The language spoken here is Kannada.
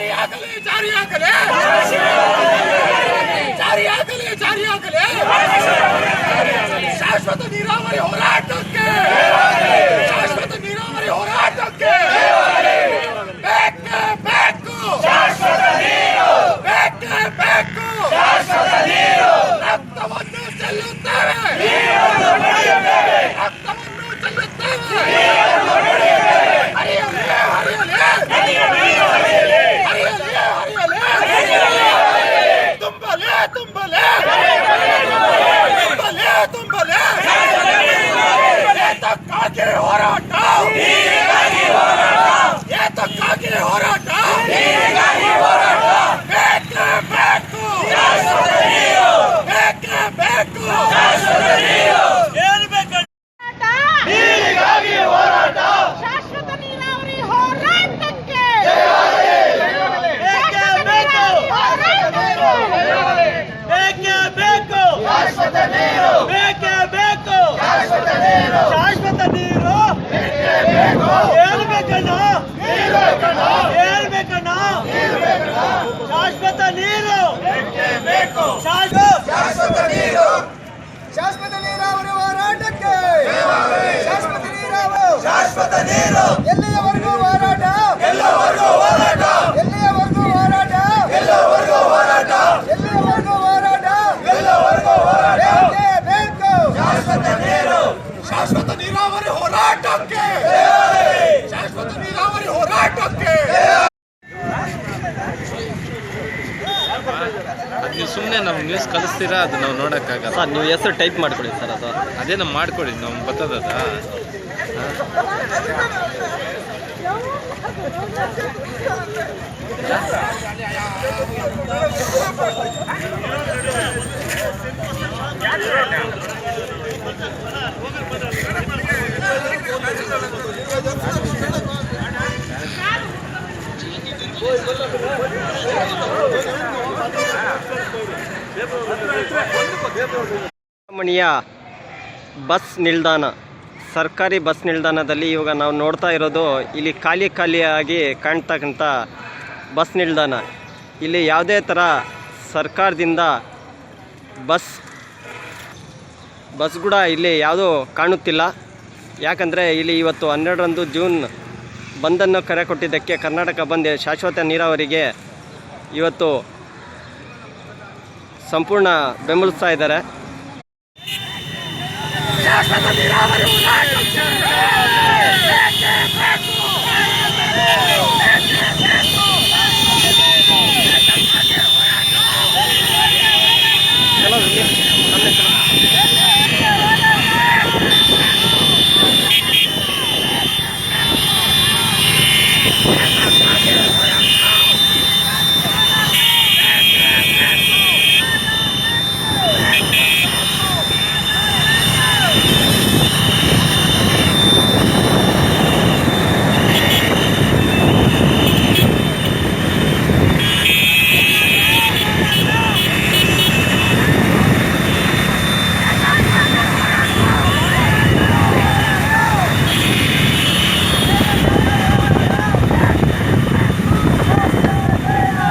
ಜಾರಿಯಾಗಲಿ ಜಾರಿಯಾಗಲಿ ಜಾರಿಯಾಗಲಿ ಜಾರಿಯಾಗಲಿ ಶಾಶ್ವತ ನೀರಾವರಿ ಹೋರಾಟಕ್ಕೆ ಶಾಶ್ವತ ನೀರಾವರಿ ಹೋರಾಟಕ್ಕೆ ಬೇಕೇ ಬೇಕು ಬೇಕೇ ಬೇಕು ರಕ್ತವನ್ನು ಚೆಲ್ಲುತ್ತೇವೆ ರಕ್ತವನ್ನು ಚೆಲ್ಲುತ್ತೇವೆ ಹರಿಯಲಿ ಹರಿಯಲಿ ಹರಿಯಲಿ ಹರಿಯಲಿ ತುಂಬಲೆ. ತುಂಬಲೆ ತುಂಬಲೆ. ಏತಕ್ಕಾಗಿ ಹೋರಾಟ. ಏತಕ್ಕಾಗಿ ಹೋರಾಟ. ಬೇಕೇ ಬೇಕು. ಬೇಕೇ ಬೇಕು ಹೋರಾಟ ಶಾಶ್ವತ ನೀರಾವರಿ ಹೋರಾಟಕ್ಕೆ ಶಾಶ್ವತ ನೀರಾವರಿ ಹೋರಾಟಕ್ಕೆ ಬೇಕೇ ಬೇಕು ಬೇಕೇ ಬೇಕು ಶಾಶ್ವತ ನೀರು ಹೇಳ್ಬೇಕಣ್ಣ ಹೇಳ್ಬೇಕಣ್ಣ ಶಾಶ್ವತ ನೀರು. ಶಾಶ್ವತ ನೀರು. ಶಾಶ್ವತ ನೀರಾವರಿ ಹೋರಾಟಕ್ಕೆ. ಶಾಶ್ವತ ನೀರಾವರಿ. ಶಾಶ್ವತ ನೀರು. ಎಲ್ಲಿಯವರೆಗೂ ಹೋರಾಟ? ಎಲ್ಲವರೆಗೂ ಹೋರಾಟ? ಎಲ್ಲಿಯವರೆಗೂ ಹೋರಾಟ? ಎಲ್ಲವರೆಗೂ ಹೋರಾಟ? ಎಲ್ಲಿಯವರೆಗೂ ಹೋರಾಟ? ಎಲ್ಲವರೆಗೂ ಹೋರಾಟ? ಬೇಕು. ಶಾಶ್ವತ ನೀರು. ಶಾಶ್ವತ ನೀರಾವರಿ ಹೋರಾಟಕ್ಕೆ ಶಾಶ್ವತ ನೀರಾವರಿ ಹೋರಾಟಕ್ಕೆ ಅದು ನೀವು ಸುಮ್ಮನೆ ನಮ್ಗೆ ನ್ಯೂಸ್ ಕಳಿಸ್ತೀರಾ ಅದು ನಾವು ನೋಡೋಕ್ಕಾಗಲ್ಲ. ಸರ್ ನೀವು ಹೆಸರು ಟೈಪ್ ಮಾಡ್ಕೊಡಿ ಸರ್ ಅದು. ಅದೇ ನಾವು ಮಾಡ್ಕೊಡಿ ನಮ್ಗೆ ಬರ್ತದದ ಮಣಿಯ ಬಸ್ ನಿಲ್ದಾಣ, ಸರ್ಕಾರಿ ಬಸ್ ನಿಲ್ದಾಣದಲ್ಲಿ ಇವಾಗ ನಾವು ನೋಡ್ತಾ ಇರೋದು ಇಲ್ಲಿ ಖಾಲಿ ಖಾಲಿಯಾಗಿ ಕಾಣ್ತಕ್ಕಂಥ ಬಸ್ ನಿಲ್ದಾಣ. ಇಲ್ಲಿ ಯಾವುದೇ ಥರ ಸರ್ಕಾರದಿಂದ ಬಸ್ ಬಸ್ ಕೂಡ ಇಲ್ಲಿ ಯಾವುದೂ ಕಾಣುತ್ತಿಲ್ಲ. ಯಾಕಂದರೆ ಇಲ್ಲಿ ಇವತ್ತು ಹನ್ನೆರಡರಂದು ಜೂನ್ ಬಂದನ್ನು ಕರೆ ಕೊಟ್ಟಿದ್ದಕ್ಕೆ ಕರ್ನಾಟಕ ಬಂದ್ ಶಾಶ್ವತ ನೀರಾವರಿಗೆ ಇವತ್ತು ಸಂಪೂರ್ಣ ಬೆಂಬಲಿಸ್ತಾ ಇದ್ದಾರೆ.